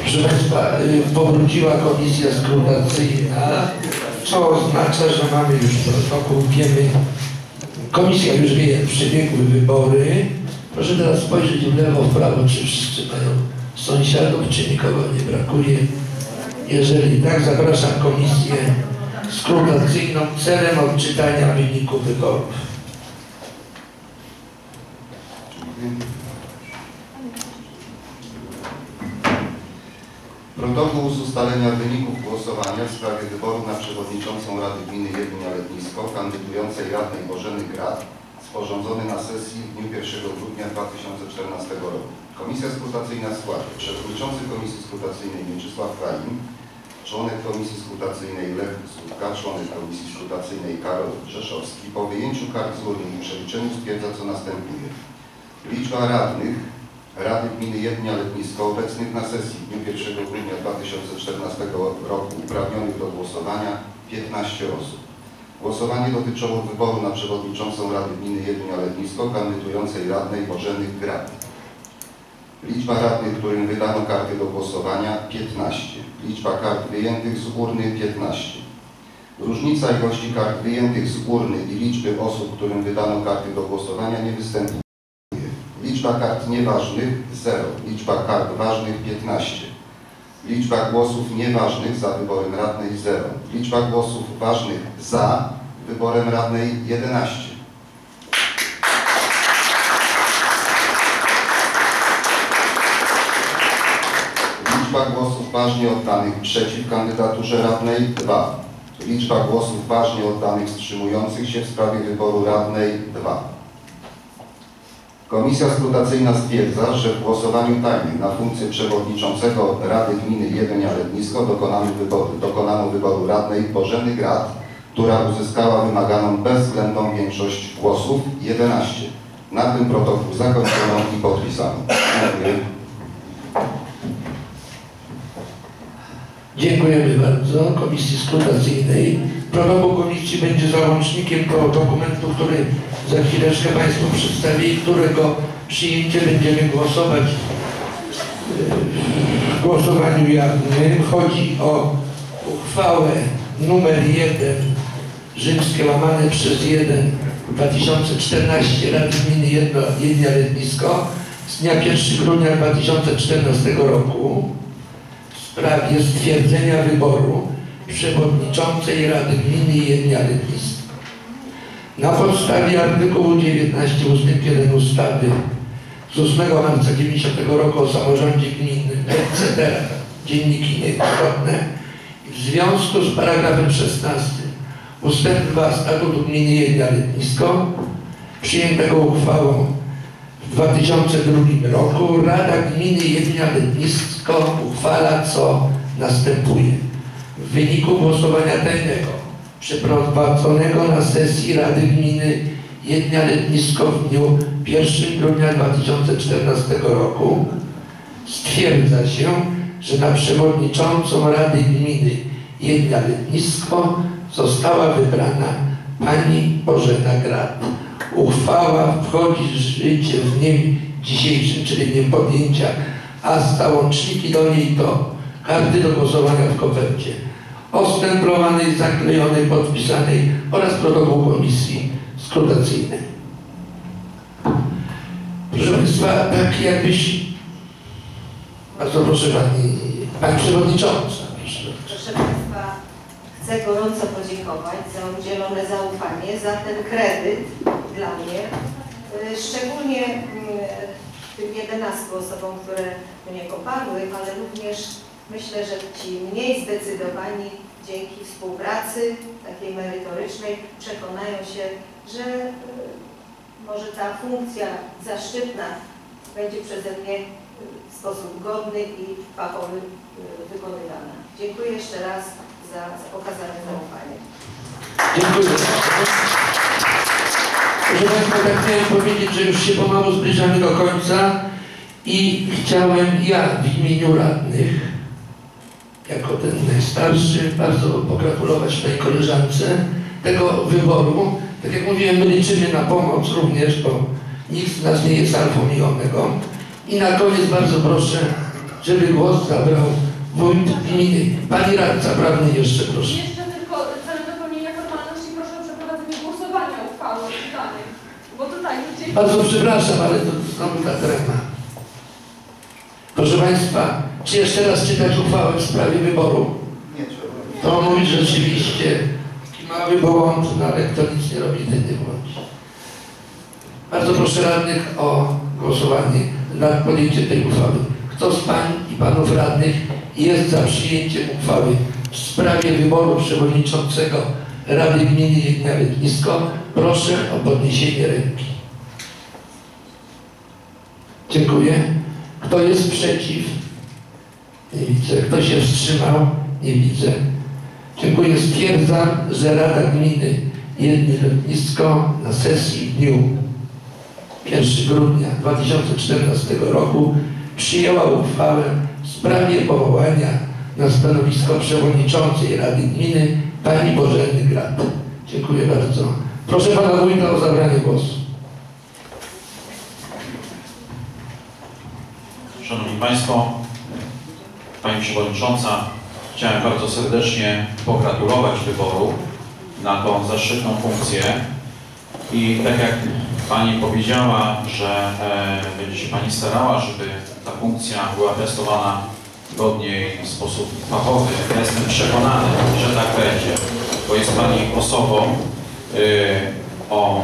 Proszę Państwa, y, powróciła komisja skrutacyjna, co oznacza, że mamy już protokół, wiemy, komisja już wie, przebiegły wybory. Proszę teraz spojrzeć w lewo, w prawo, czy wszyscy mają sąsiadów, czy nikogo nie brakuje. Jeżeli tak, zapraszam komisję skrutacyjną celem odczytania wyniku wyborów. Protokół z ustalenia wyników głosowania w sprawie wyboru na przewodniczącą Rady Gminy Jedynia Letnisko kandydującej radnej Bożeny Grad sporządzony na sesji w dniu 1 grudnia 2014 roku. Komisja skrutacyjna składa przewodniczący Komisji Skrutacyjnej Mieczysław Kalin, członek Komisji Skrutacyjnej Lech Słupka, członek Komisji Skrutacyjnej Karol Rzeszowski. Po wyjęciu kart z urny i przeliczeniu stwierdza co następuje. Liczba radnych Rady Gminy Jednia Letnisko obecnych na sesji w dniu 1 grudnia 2014 roku uprawnionych do głosowania 15 osób. Głosowanie dotyczyło wyboru na przewodniczącą Rady Gminy Jednia Letnisko kandydującej radnej Bożeny Grad. Liczba radnych, którym wydano karty do głosowania 15. Liczba kart wyjętych z urny 15. Różnica ilości kart wyjętych z urny i liczby osób, którym wydano karty do głosowania nie występuje. Liczba kart nieważnych 0. Liczba kart ważnych 15. Liczba głosów nieważnych za wyborem radnej 0. Liczba głosów ważnych za wyborem radnej 11. Liczba głosów ważnie oddanych przeciw kandydaturze radnej 2. Liczba głosów ważnie oddanych wstrzymujących się w sprawie wyboru radnej 2. Komisja skrutacyjna stwierdza, że w głosowaniu tajnym na funkcję przewodniczącego Rady Gminy Jedynia Letnisko dokonano wyboru, dokonano wyboru radnej Bożeny Grad, która uzyskała wymaganą bezwzględną większość głosów 11. Na tym protokół zakończono i podpisano. Dziękuję. Dziękujemy bardzo Komisji Skrutacyjnej. Protokół będzie załącznikiem do dokumentu, który za chwileczkę Państwu przedstawię i którego przyjęcie będziemy głosować w głosowaniu jawnym. Chodzi o uchwałę numer 1 rzymskie łamane przez 1 2014 Rady Gminy Jedno, Jednia z dnia 1 grudnia 2014 roku w sprawie stwierdzenia wyboru przewodniczącej Rady Gminy Jednia. Na podstawie artykułu 19 ust. 1 ustawy z 8 marca 90 roku o samorządzie gminnym etc. Dzienniki niezgodne w związku z paragrafem 16 ustęp 2 Statutu Gminy Jednia przyjętego uchwałą w 2002 roku Rada Gminy Jednia uchwala co następuje. W wyniku głosowania tajnego przeprowadzonego na sesji Rady Gminy Jedna Letnisko w dniu 1 grudnia 2014 roku stwierdza się, że na przewodniczącą Rady Gminy Jedna Letnisko została wybrana pani Bożena Grad. Uchwała wchodzi w życie w dniu dzisiejszym, czyli dniem podjęcia, a załączniki do niej to karty do głosowania w kopercie ostemplowanej, zaklejonej, podpisanej oraz protokół komisji skrutacyjnej. Proszę Państwa, tak jakbyś... Bardzo proszę Pani, Pani Przewodnicząca. Proszę. Proszę Państwa, chcę gorąco podziękować za udzielone zaufanie, za ten kredyt dla mnie. Y, Szczególnie mm, tym 11 osobom, które mnie poparły, ale również myślę, że ci mniej zdecydowani dzięki współpracy takiej merytorycznej przekonają się, że y, może ta funkcja zaszczytna będzie przeze mnie y, w sposób godny i fachowy y, wykonywana. Dziękuję jeszcze raz za, za okazane zaufanie. Dziękuję. Proszę Państwa, tak miałem powiedzieć, że już się pomału zbliżamy do końca i chciałem ja w imieniu radnych jako ten najstarszy, bardzo pogratulować mojej koleżance tego wyboru. Tak jak mówiłem, my liczymy na pomoc również, bo nikt z nas nie jest alfą i omegą. I na koniec bardzo proszę żeby głos zabrał wójt gminy. Pani radca prawny jeszcze proszę. Jeszcze tylko celem dopełnienia formalności proszę o przeprowadzenie głosowania uchwały danej. Bo tutaj gdzieś... Bardzo przepraszam, ale to znowu ta trema. Proszę Państwa, czy jeszcze raz czytać uchwałę w sprawie wyboru? Nie trzeba. To mówi rzeczywiście mały błąd, no ale kto nic nie robi, ten nie błądzi. Bardzo proszę radnych o głosowanie nad podjęciem tej uchwały. Kto z Pań i Panów radnych jest za przyjęciem uchwały w sprawie wyboru przewodniczącego Rady Gminy Letnisko, proszę o podniesienie ręki. Dziękuję. Kto jest przeciw? Nie widzę. Kto się wstrzymał? Nie widzę. Dziękuję. Stwierdzam, że Rada Gminy Jedni Letnisko na sesji w dniu 1 grudnia 2014 roku przyjęła uchwałę w sprawie powołania na stanowisko przewodniczącej Rady Gminy pani Bożeny Grad. Dziękuję bardzo. Proszę pana wójta o zabranie głosu. Szanowni Państwo, Pani Przewodnicząca, chciałem bardzo serdecznie pogratulować wyboru na tą zaszczytną funkcję. I tak jak Pani powiedziała, że e, będzie się Pani starała, żeby ta funkcja była testowana godnie i w sposób fachowy, ja jestem przekonany, że tak będzie, bo jest Pani osobą e, o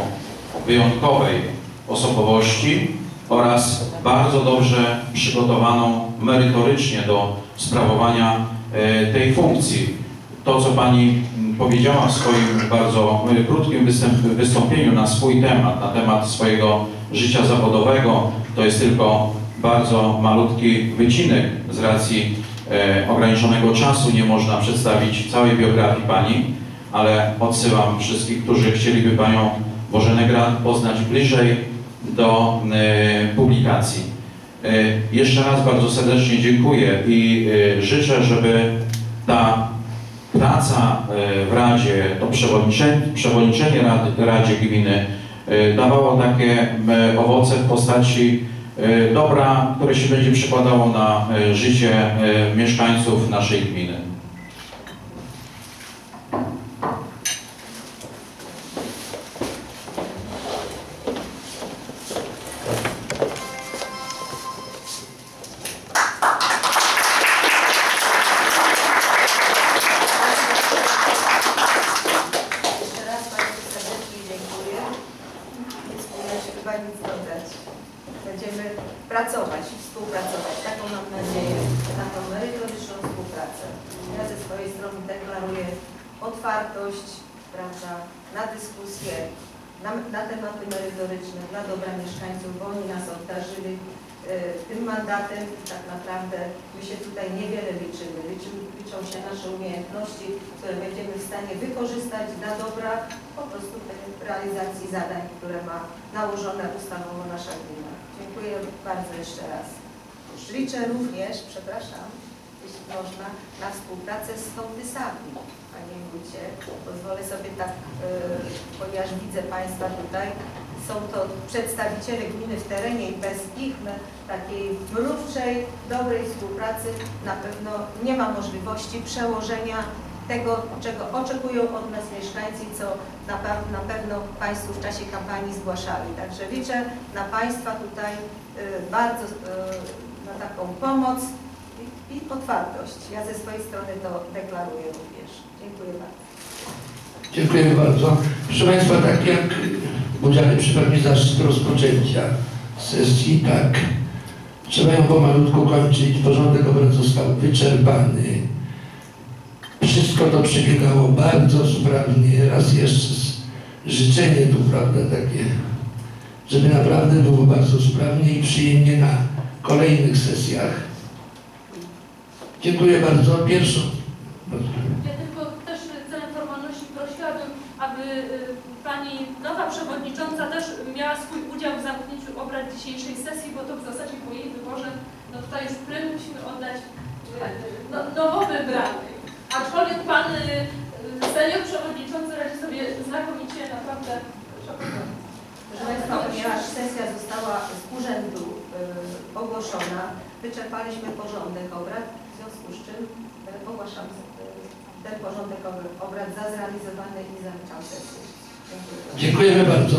wyjątkowej osobowości oraz bardzo dobrze przygotowaną merytorycznie do sprawowania e, tej funkcji. To, co Pani mm, powiedziała w swoim bardzo e, krótkim wystąpieniu na swój temat, na temat swojego życia zawodowego, to jest tylko bardzo malutki wycinek z racji e, ograniczonego czasu. Nie można przedstawić całej biografii Pani, ale odsyłam wszystkich, którzy chcieliby Panią Bożenę Grant poznać bliżej, do e, publikacji. E, jeszcze raz bardzo serdecznie dziękuję i e, życzę, żeby ta praca w Radzie, to przewodniczenie, przewodniczenie Rady, Radzie Gminy dawało takie owoce w postaci dobra, które się będzie przekładało na życie mieszkańców naszej gminy. Będziemy pracować współpracować. Taką mam nadzieję na tą merytoryczną współpracę. Ja ze swojej strony deklaruję otwartość, prawda, na dyskusję, na, na tematy merytoryczne dla dobra mieszkańców, bo oni nas obdarzyli e, tym mandatem tak naprawdę my się tutaj niewiele liczymy. Liczy, liczą się nasze umiejętności, które będziemy w stanie wykorzystać dla dobra po prostu realizacji zadań, które ma nałożone ustawowo nasza gmina. Dziękuję bardzo jeszcze raz. Liczę również, przepraszam, jeśli można, na współpracę z sołtysami. Panie Wójcie, pozwolę sobie tak, e, ponieważ widzę Państwa tutaj, są to przedstawiciele gminy w terenie i bez ich me- takiej mrówczej, dobrej współpracy na pewno nie ma możliwości przełożenia tego, czego oczekują od nas mieszkańcy, co na, na pewno Państwo w czasie kampanii zgłaszali. Także liczę na Państwa tutaj y, bardzo y, na taką pomoc i, otwartość. Ja ze swojej strony to deklaruję również. Dziękuję bardzo. Dziękuję bardzo. Proszę Państwa, tak jak przypadł mi zaszczyt rozpoczęcia sesji, tak trzeba ją pomalutku kończyć. Porządek obrad został wyczerpany. Wszystko to przebiegało bardzo sprawnie. Raz jeszcze życzenie tu, prawda, takie, żeby naprawdę było bardzo sprawnie i przyjemnie na kolejnych sesjach. Dziękuję bardzo. Pierwszą. Ja tylko też celem formalności prosiłabym, aby y, Pani nowa przewodnicząca też miała swój udział w zamknięciu obrad dzisiejszej sesji, bo to w zasadzie po jej wyborze, no tutaj już prym musimy oddać y, no, nowo wybranych. Aczkolwiek Pan y, y, senior przewodniczący radzi sobie znakomicie, naprawdę szacunek. Proszę Państwa, ponieważ sesja została z urzędu y, ogłoszona, wyczerpaliśmy porządek obrad, w związku z czym e, ogłaszam e, ten porządek obrad za zrealizowany i zamykam sesję. Dziękuję. Dziękujemy bardzo.